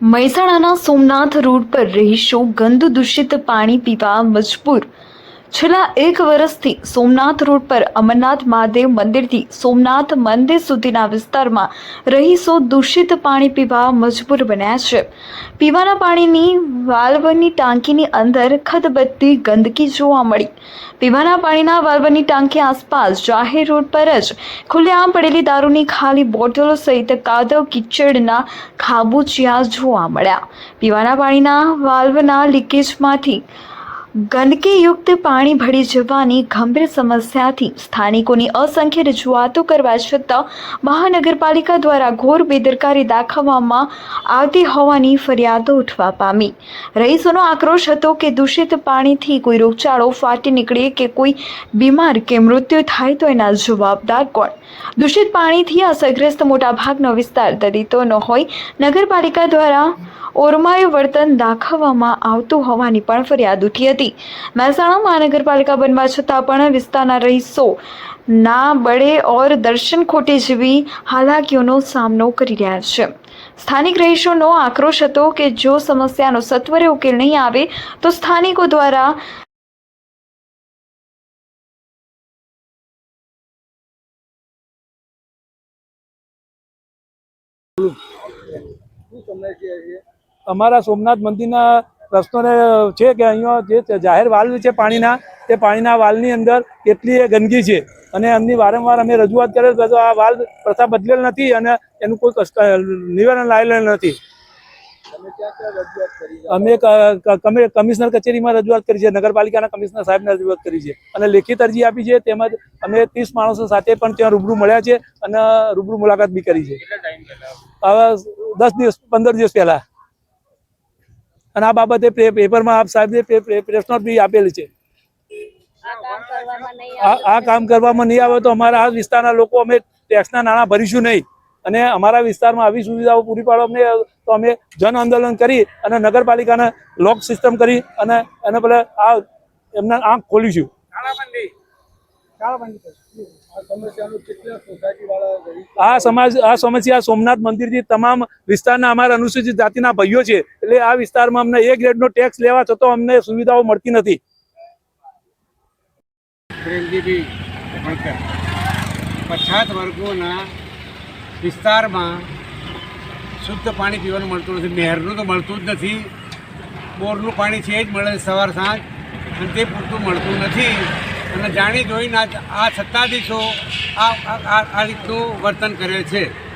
મહેસાણાના સોમનાથ રોડ પર રહીશો ગંદુ દૂષિત પાણી પીવા મજબૂર છેલ્લા એક વર્ષથી સોમનાથ રોડ પર અમરનાથ મહાદેવ મંદિરથી સોમનાથ મંદિર સુધીના વિસ્તારમાં રહીશો દૂષિત પાણી પીવા મજબૂર બન્યા છે. પીવાના પાણીની વાલ્વની ટાંકીની અંદર ખદબદતી ગંદકી જોવા મળી. પીવાના પાણીના વાલ્વની ટાંકી આસપાસ જાહેર રોડ પર જ ખુલ્લેઆમ પડેલી દારૂની ખાલી બોટલો સહિત કાદવ કિચડના ખાબુચિયા જોવા મળ્યા. પીવાના પાણીના વાલ્વના લીકેજમાંથી ગંદકીયુક્ત પાણી ભળી જવાની ગંભીર સમસ્યાથી સ્થાનિકોની અસંખ્ય રજૂઆતો કરવા છતાં મહાનગરપાલિકા દ્વારા ઘોર બેદરકારી દાખવવામાં આવતી હોવાની ફરિયાદો ઉઠવા પામી. રહીશોનો આક્રોશ હતો કે દૂષિત પાણીથી કોઈ રોગચાળો ફાટી નીકળે કે કોઈ બીમાર કે મૃત્યુ થાય તો એના જવાબદાર કોણ? દૂષિત પાણીથી અસરગ્રસ્ત મોટાભાગનો વિસ્તાર દલિતોનો હોય. નગરપાલિકા દ્વારા ઓરમાયું વર્તન દાખવવામાં આવતું હોવાની પણ ફરિયાદ ઉઠી હતી. મહેસાણા મહાનગરપાલિકા બનવા છતાં પણ વિસ્તારના રહીશો ના બળે ઓર દર્શન ખોટે જેવી હાલાકીઓનો સામનો કરી રહ્યા છે. સ્થાનિક રહીશોનો આક્રોશ હતો કે જો સમસ્યાનો સત્વરે ઉકેલ નહીં આવે, તો સ્થાનિકો દ્વારા અમારા સોમનાથ મંદિરના પ્રશ્નોને છે કે અહીંયા જે જાહેર વાલ્વ છે પાણીના, તે પાણીના વાલની અંદર કેટલી ગંદકી છે. અને એમની વારંવાર અમે રજૂઆત કરેલ તો આ વાલ્વ પ્રથા બદલેલ નથી અને એનું કોઈ નિવારણ લાવેલ નથી. અમે કમિશનર કચેરીમાં રજૂઆત કરી છે, નગરપાલિકાના કમિશનર સાહેબને રજૂઆત કરી છે. અને લેખિત અરજી આપી છે, તેમજ અમે ત્રીસ માણસો સાથે પણ ત્યાં રૂબરૂ મળ્યા છે અને રૂબરૂ મુલાકાત બી કરી છે. હવે દસ દિવસ, પંદર દિવસ પહેલા. અને આ બાબતે પેપરમાં આપ સાહેબે પ્રેસ નોટ બી આપેલી છે. આ આ કામ કરવામાં નહીં આવે તો અમારા આ વિસ્તારના લોકો અમે ટેક્સના નાણાં ભરીશું નહીં. અને અમારા વિસ્તારમાં આવી સુવિધાઓ પૂરી પાડવા અમને તો અમે જન આંદોલન કરી અને નગરપાલિકાને લોક સિસ્ટમ કરી અને એને પેલા આ એમના આંખ ખોલીશું. આ સમાજ આ સમસ્યા સોમનાથ મંદિરથી તમામ વિસ્તારના અમારા અનુસૂચિત જાતિના ભાઈઓ છે. એટલે આ વિસ્તારમાં અમને એ ગ્રેડનો ટેક્સ લેવા છતાં અમને સુવિધાઓ મળતી નથી. પછાત વર્ગોના વિસ્તારમાં શુદ્ધ પાણી પીવાનું મળતું નથી. નહેરનું તો મળતું જ નથી. બોરનું પાણી છે જ મળે સવાર સાંજ. અને તે પૂરતું મળતું નથી. અને જાણી જોઈને આ સત્તાધીશો આ- આ રીતનું વર્તન કરે છે.